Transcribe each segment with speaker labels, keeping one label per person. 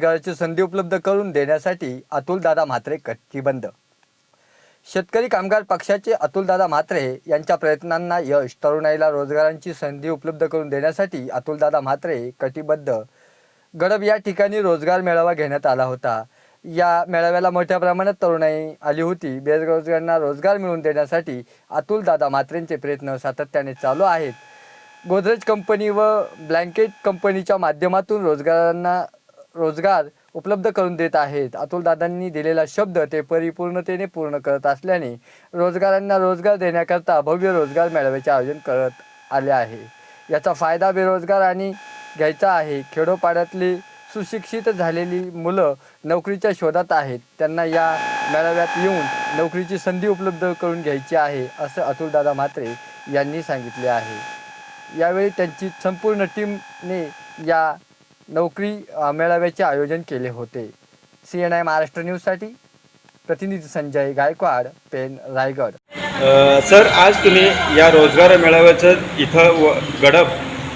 Speaker 1: रोजगाराची संधी उपलब्ध करून देण्यासाठी अतुलदादा म्हात्रे कटिबंध. शेतकरी कामगार पक्षाचे अतुलदादा म्हात्रे यांच्या प्रयत्नांना यश तरुणाईला रोजगारांची संधी उपलब्ध करून देण्यासाठी अतुलदादा म्हात्रे कटिबद्ध गडब या ठिकाणी रोजगार मेळावा घेण्यात आला होता. या मेळाव्याला मोठ्या प्रमाणात तरुणाई आली होती. बेरोजगारांना रोजगार मिळवून देण्यासाठी अतुलदादा म्हात्रेंचे प्रयत्न सातत्याने चालू आहेत. गोदरेज कंपनी व ब्लँकेट कंपनीच्या माध्यमातून रोजगारांना रोजगार उपलब्ध करून देत आहेत. अतुलदादांनी दिलेला शब्द ते परिपूर्णतेने पूर्ण करत असल्याने रोजगारांना रोजगार देण्याकरता भव्य रोजगार मेळाव्याचे आयोजन करत आले आहे. याचा फायदा बेरोजगार आणि घ्यायचा आहे. खेडोपाड्यातली सुशिक्षित झालेली मुलं नोकरीच्या शोधात आहेत. त्यांना या मेळाव्यात येऊन नोकरीची संधी उपलब्ध करून घ्यायची आहे असं अतुलदादा म्हात्रे यांनी सांगितले आहे. यावेळी त्यांची संपूर्ण टीमने या नोकरी मेळाव्याचे आयोजन केले होते. सी एन आय महाराष्ट्र न्यूजसाठी प्रतिनिधी संजय गायकवाड पेन रायगड.
Speaker 2: सर आज तुम्ही या रोजगार मेळाव्याचं इथं व गडप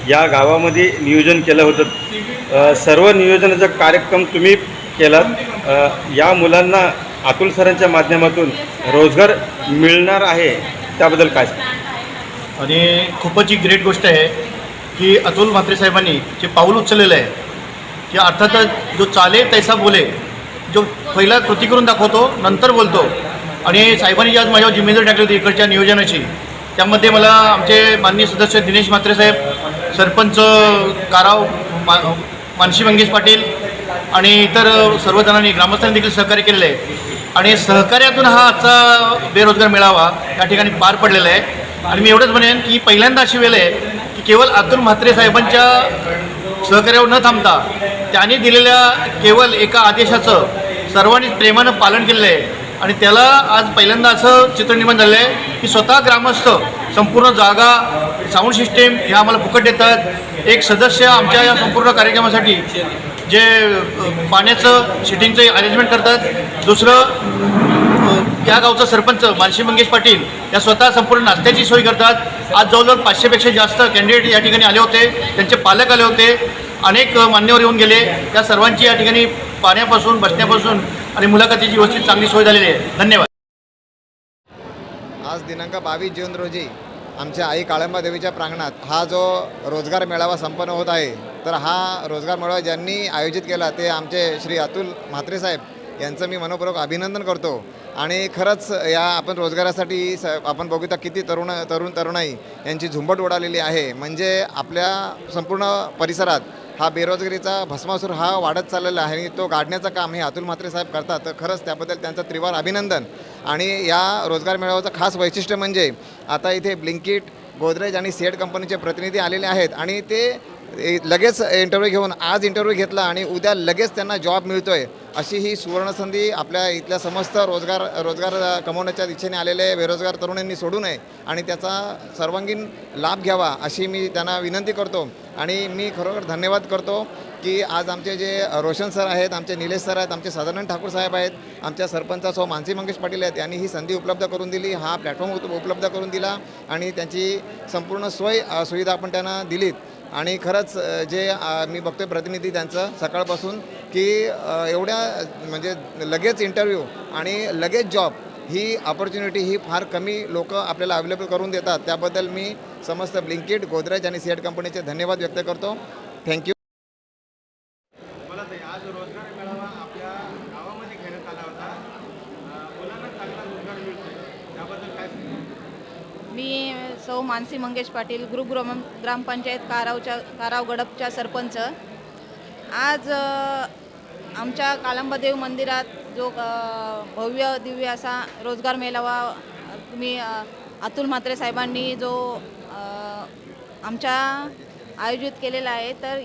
Speaker 2: या गावामध्ये नियोजन केलं होतं. सर्व नियोजनाचा कार्यक्रम तुम्ही केलात. या मुलांना अतुल सरांच्या माध्यमातून रोजगार मिळणार आहे. त्याबद्दल काय सांगा?
Speaker 3: आणि खूपच ही ग्रेट गोष्ट आहे. की अतुल म्हात्रे साहेबांनी जे पाऊल उचललेलं आहे की अर्थातच जो चाले तैसा बोले जो पहिला कृती करून दाखवतो नंतर बोलतो. आणि साहेबांनी जी आज माझ्यावर जिम्मेदारी टाकली होती इकडच्या नियोजनाची त्यामध्ये मला आमचे माननीय सदस्य दिनेश म्हात्रे साहेब सरपंच काराव मा मानसी मंगेश पाटील आणि इतर सर्वजणांनी ग्रामस्थांनी देखील सहकार्य केलेलं आहे. आणि सहकार्यातून हा आजचा बेरोजगार मेळावा या ठिकाणी पार पडलेला आहे. आणि मी एवढंच म्हणेन की पहिल्यांदा अशी वेळ आहे केवळ अतुल म्हात्रे साहेबांच्या सहकार्यावर न थांबता त्यांनी दिलेल्या केवळ एका आदेशाचं सर्वांनी प्रेमानं पालन केलेलं आहे. आणि त्याला आज पहिल्यांदा असं चित्र निर्माण झालं आहे की स्वतः ग्रामस्थ संपूर्ण जागा साऊंड सिस्टीम ह्या आम्हाला फुकट देतात. एक सदस्य आमच्या या संपूर्ण कार्यक्रमासाठी जे पाण्याचं सिटिंगचं अरेंजमेंट करतात. दुसरं या गावचा सरपंच मानसी मंगेश पाटील या स्वतः संपूर्ण नाश्त्याची सोय करतात. आज जवळजवळ पाचशेपेक्षा जास्त कॅन्डिडेट या ठिकाणी आले होते. त्यांचे पालक आले होते. अनेक मान्यवर येऊन गेले. त्या सर्वांची या ठिकाणी पाण्यापासून बसण्यापासून आणि मुलाखतीची व्यवस्थित चांगली सोय झालेली आहे. धन्यवाद.
Speaker 4: आज दिनांक बावीस जून रोजी आमच्या आई काळंबा देवीच्या प्रांगणात हा जो रोजगार मेळावा संपन्न होत आहे तर हा रोजगार मेळावा ज्यांनी आयोजित केला ते आमचे श्री अतुल म्हात्रे साहेब यांचं मी मनपूर्वक अभिनंदन करतो. आणि खरंच या आपण रोजगारासाठी स आपण बघितलं किती तरुण तरुण तरुणाई यांची झुंबट उडालेली आहे. म्हणजे आपल्या संपूर्ण परिसरात हा बेरोजगारीचा भस्मासूर हा वाढत चाललेला आहे आणि तो गाडण्याचं काम हे अतुल म्हात्रे साहेब करतात. तर खरंच त्याबद्दल त्यांचं त्रिवार अभिनंदन. आणि या रोजगार मेळाव्याचं खास वैशिष्ट्य म्हणजे आता इथे ब्लिंकिट गोदरेज आणि सेट कंपनीचे प्रतिनिधी आलेले आहेत. आणि ते लगेच इंटरव्ह्यू घेऊन आज इंटरव्ह्यू घेतला आणि उद्या लगेच त्यांना जॉब मिळतोय अशी ही सुवर्णसंधी आपल्या इथल्या समस्त रोजगार रोजगार कमवण्याच्या दिशेने आलेले बेरोजगार तरुणांनी सोडू नये आणि त्याचा सर्वांगीण लाभ घ्यावा अशी मी त्यांना विनंती करतो. आणि मी खरोखर धन्यवाद करतो की आज आमचे जे रोशन सर आहेत आमचे निलेश सर आहेत आमचे सदानंद ठाकूर साहेब आहेत आमच्या सरपंचा सो मानसी मंगेश पाटील आहेत यांनी ही संधी उपलब्ध करून दिली हा प्लॅटफॉर्म उप- उपलब्ध करून दिला आणि त्यांची संपूर्ण सोय सुविधा आपण त्यांना दिलीत. आणि खरंच जे मी बघतोय प्रतिनिधी त्यांचं सकाळपासून की एवढ्या म्हणजे लगेच इंटरव्ह्यू आणि लगेच जॉब ही ऑपॉर्च्युनिटी ही फार कमी लोक आपल्याला अवेलेबल करून देतात. त्याबद्दल मी समस्त ब्लिंकिट गोदरेज आणि सीएट कंपनीचे धन्यवाद व्यक्त करतो. थँक्यू
Speaker 2: आज रोजगार मेळावा आपल्या गावामध्ये घेण्यात आला होता मुलांना चांगला रोजगार मिळतोय त्याबद्दल काय
Speaker 5: मी सौ मानसी मंगेश पाटील ग्रुप ग्राम ग्रामपंचायत कारावच्या काराव गडपच्या सरपंच. आज आमच्या कालंबदेव मंदिरात जो भव्य दिव्य असा रोजगार मेळावा तुम्ही अतुल म्हात्रे साहेबांनी जो आमच्या आयोजित केलेला आहे तर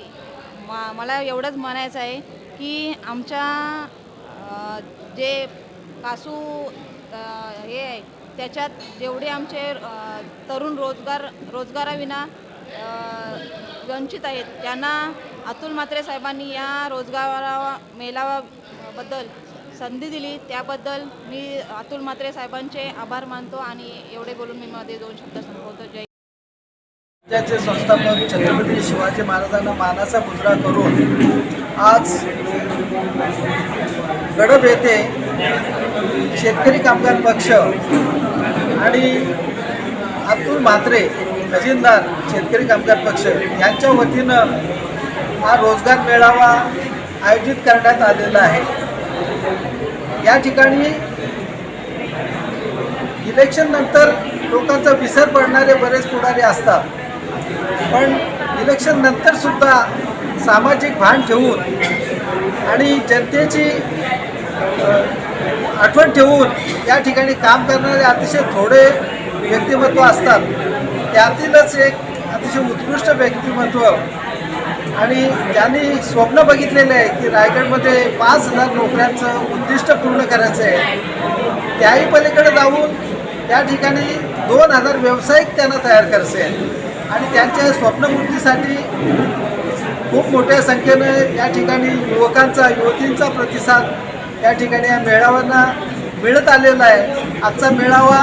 Speaker 5: मा मला एवढंच म्हणायचं आहे की आमच्या जे कासू हे आहे त्याच्यात जेवढे आमचे तरुण रोजगार रोजगाराविना वंचित आहेत त्यांना अतुल म्हात्रे साहेबांनी या रोजगारा मेलावाबद्दल संधी दिली. त्याबद्दल मी अतुल म्हात्रे साहेबांचे आभार मानतो आणि एवढे बोलून मी मध्ये दोन शब्द संपवतो. जय
Speaker 6: राज्याचे संस्थापक छत्रपती शिवाजी महाराजांना मानाचा मुजरा करून आज गडब येथे शेतकरी कामगार पक्ष आणि अतुल म्हात्रे खजिनदार शेतकरी कामगार पक्ष यांच्या वतीनं हा रोजगार मेळावा आयोजित करण्यात आलेला आहे. या ठिकाणी इलेक्शन नंतर लोकांचा विसर पडणारे बरेच पुढारी असतात. पण इलेक्शन नंतर सुद्धा सामाजिक भान ठेवून आणि जनतेची आठवण ठेवून या ठिकाणी काम करणारे अतिशय थोडे व्यक्तिमत्व असतात. त्यातीलच एक अतिशय उत्कृष्ट व्यक्तिमत्व. आणि ज्यांनी स्वप्न बघितलेलं आहे की रायगडमध्ये पाच हजार नोकऱ्यांचं उद्दिष्ट पूर्ण करायचं आहे त्याही पलीकडे जाऊन त्या ठिकाणी दोन हजार व्यावसायिक त्यांना तयार करायचे आहेत. आणि त्यांच्या स्वप्नपूर्तीसाठी खूप मोठ्या संख्येनं या ठिकाणी युवकांचा युवतींचा प्रतिसाद या ठिकाणी या मेळाव्यांना मिळत आलेला आहे. आजचा मेळावा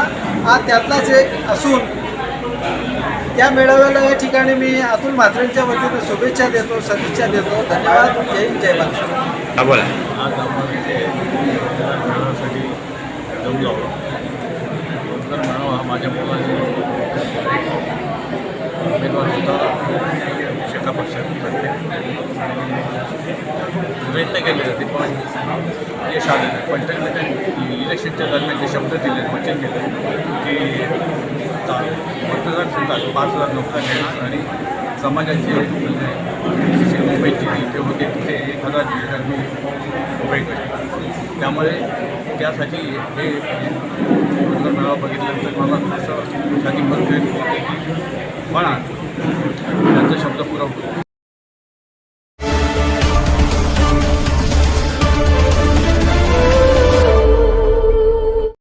Speaker 6: हा त्यातलाच एक असून त्या मेळाव्याला या ठिकाणी मी अतुल म्हात्रेंच्या वतीनं शुभेच्छा देतो सदिच्छा देतो. धन्यवाद. जय हिंद जय महाराष्ट्र
Speaker 2: हा बोला.
Speaker 7: आज आपण इथे रोजगार मेळाव्यासाठी जमलो आहोत रोजगार मेळावा हा माझ्या उमेदवार होता शेका प्रयत्न केले जाते पण यश आलं नाही. पण त्यांनी इलेक्शनच्या दरम्यान जे शब्द दिले वचन दिलं की मतदार सुद्धा पाच हजार नोकऱ्या देणार आणि समाजाचे जे म्हणजे मुंबईची जिथे होते तिथे एक हजार दीड मी उभे केले त्यामुळे त्यासाठी हे रोजगार मेळावा बघितल्यानंतर मला थोडंसं छाती बंद होते की म्हणा त्यांचा शब्द पुरा होतो.